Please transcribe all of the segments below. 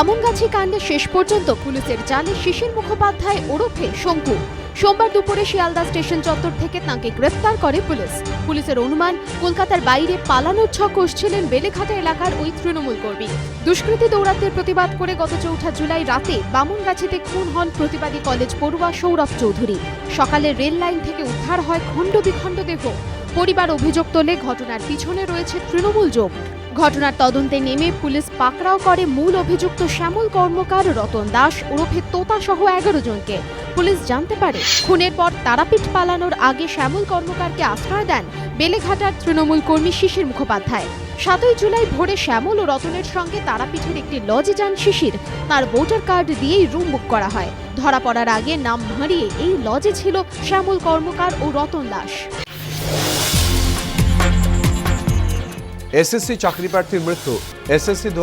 বামুনগাছি কাণ্ডে শেষ পর্যন্ত পুলিশের জালে শিশির মুখোপাধ্যায় ওরফে শঙ্কু। সোমবার দুপুরে শিয়ালদা স্টেশন চত্বর থেকে তাঁকে গ্রেফতার করে পুলিশ। পুলিশের অনুমান, কলকাতার বাইরে পালানোর ছক কষছিলেন বেলেঘাটা এলাকার ওই তৃণমূল কর্মী। দুষ্কৃতী দৌরাত্মের প্রতিবাদ করে গত চৌঠা জুলাই রাতে বামুনগাছিতে খুন হন প্রতিবাদী কলেজ পড়ুয়া সৌরভ চৌধুরী। সকালে রেল লাইন থেকে উদ্ধার হয় খণ্ড বিখণ্ড দেহ। পরিবার অভিযোগ তোলে ঘটনার পিছনে রয়েছে তৃণমূল যোগ ঘটনার তদন্তে নেমে পুলিশ পাকড়াও করে মূল অভিযুক্ত শ্যামল কর্মকার, রতন দাস, ওরফে তোতা সহ এগারো জনকে। পুলিশ জানতে পারে, খুনের পর তারাপীঠ পালানোর আগে শ্যামল কর্মকারকে আশ্রয় দেন বেলেঘাটার তৃণমূল কর্মী শিশির মুখোপাধ্যায়। সাতই জুলাই ভোরে শ্যামল ও রতনের সঙ্গে তারাপীঠের একটি লজে যান শিশির। তার ভোটার কার্ড দিয়েই রুম বুক করা হয়। ধরা পড়ার আগে নাম ভাঁড়িয়ে এই লজে ছিল শ্যামল কর্মকার ও রতন দাস। এসএসসি চাকরি প্রার্থীর মৃত্যু। এসএসসি দু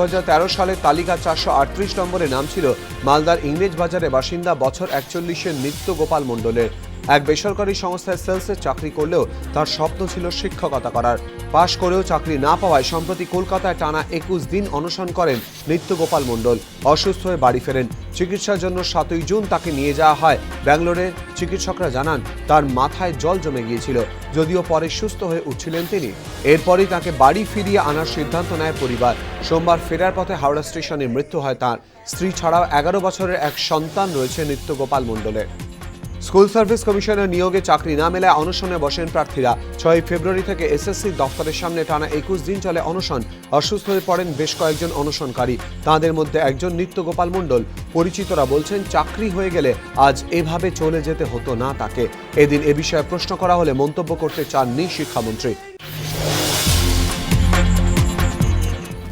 সালে তালিকা চারশো আটত্রিশ নম্বরে নাম ছিল মালদার ইংরেজ বাজারে বাসিন্দা বছর একচল্লিশের নিত্য গোপাল মণ্ডলের এক বেসরকারি সংস্থায় সেলসে চাকরি করলেও তার স্বপ্ন ছিল শিক্ষকতা করার। পাশ করেও চাকরি না পাওয়ায় সম্প্রতি কলকাতায় টানা একুশ দিন অনশন করেন নিত্য গোপাল মণ্ডল। অসুস্থ হয়ে বাড়ি ফেরেন। চিকিৎসার জন্য সাতই জুন তাকে নিয়ে যাওয়া হয়। ব্যাঙ্গালোরের চিকিৎসকরা জানান, তার মাথায় জল জমে গিয়েছিল, যদিও পরে সুস্থ হয়ে উঠছিলেন তিনি। এরপরই তাকে বাড়ি ফিরিয়ে আনার সিদ্ধান্ত নেয় পরিবার। সোমবার ফেরার পথে হাওড়া স্টেশনে মৃত্যু হয় তার। স্ত্রী ছাড়াও এগারো বছরের এক সন্তান রয়েছে নিত্যগোপাল মণ্ডলের। স্কুল সার্ভিস কমিশনের নিয়োগে চাকরি না মেলায় অনশনে বসেন প্রার্থীরা। ছয় ফেব্রুয়ারি থেকে এসএসসি দফতরের সামনে টানা একুশ দিন চলে অনশন। অসুস্থ হয়ে পড়েন বেশ কয়েকজন অনশনকারী। তাদের মধ্যে একজন নিত্য গোপাল মণ্ডল। পরিচিতরা বলছেন, চাকরি হয়ে গেলে আজ এভাবে চলে যেতে হতো না তাকে। এদিন এ বিষয়ে প্রশ্ন করা হলে মন্তব্য করতে চাননি শিক্ষামন্ত্রী।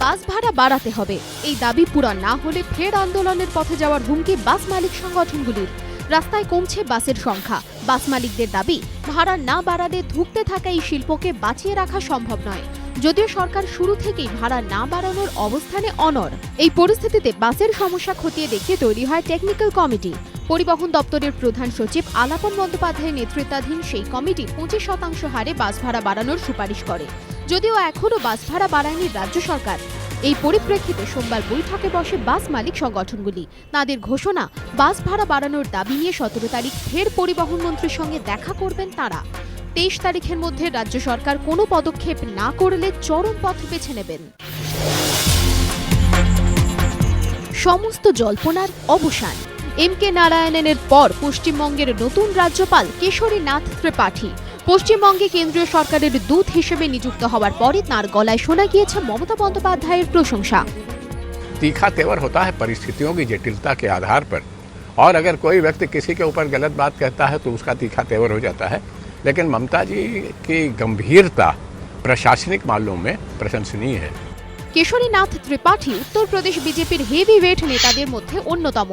বাস ভাড়া বাড়াতে হবে। এই দাবি পূরণ না হলে ফের আন্দোলনের পথে যাওয়ার হুমকি বাস মালিক সংগঠনগুলির। রাস্তায় কমছে বাসের সংখ্যা। বাস মালিকদের দাবি, ভাড়া না বাড়ালে ধুঁকতে থাকা এই শিল্পকে বাঁচিয়ে রাখা সম্ভব নয়। যদিও সরকার শুরু থেকেই ভাড়া না বাড়ানোর অবস্থানে অনর এই পরিস্থিতিতে বাসের সমস্যা খতিয়ে দেখিয়ে তৈরি হয় টেকনিক্যাল কমিটি। পরিবহন দপ্তরের প্রধান সচিব আলাপন বন্দ্যোপাধ্যায়ের নেতৃত্বাধীন সেই কমিটি পঁচিশ শতাংশ হারে বাস ভাড়া বাড়ানোর সুপারিশ করে। যদিও এখনও বাস ভাড়া বাড়ায়নি রাজ্য সরকার। এই পরিপ্রেক্ষিতে সোমবার বৈঠকে বসে বাস মালিক সংগঠনগুলি। তাদের ঘোষণা, বাস ভাড়া বাড়ানোর দাবি নিয়ে সতেরো তারিখ ফের পরিবহন মন্ত্রীর সঙ্গে দেখা করবেন তারা। তেইশ তারিখের মধ্যে রাজ্য সরকার কোনো পদক্ষেপ না করলে চরম পথ বেছে নেবেন। সমস্ত জল্পনার অবসান। এম কে নারায়ণনের পর পশ্চিমবঙ্গের নতুন রাজ্যপাল কেশরীনাথ ত্রিপাঠী। পশ্চিমবঙ্গে কেন্দ্রীয় সরকারের দূত হিসেবে নিযুক্ত হওয়ার পরে তার গলায় শোনা গিয়েছে মমতা বন্দ্যোপাধ্যায়ের প্রশংসা तीखा तेवर होता है परिस्थितियों की जटिलता के आधार पर और अगर कोई व्यक्ति किसी के ऊपर गलत बात कहता है तो उसका तीखा तेवर हो जाता है लेकिन ममता जी की गंभीरता प्रशासनिक मामलों में प्रशंसनीय है কেশরীনাথ ত্রিপাঠী উত্তরপ্রদেশ বিজেপির হেভি ওয়েট নেতাদের মধ্যে অন্যতম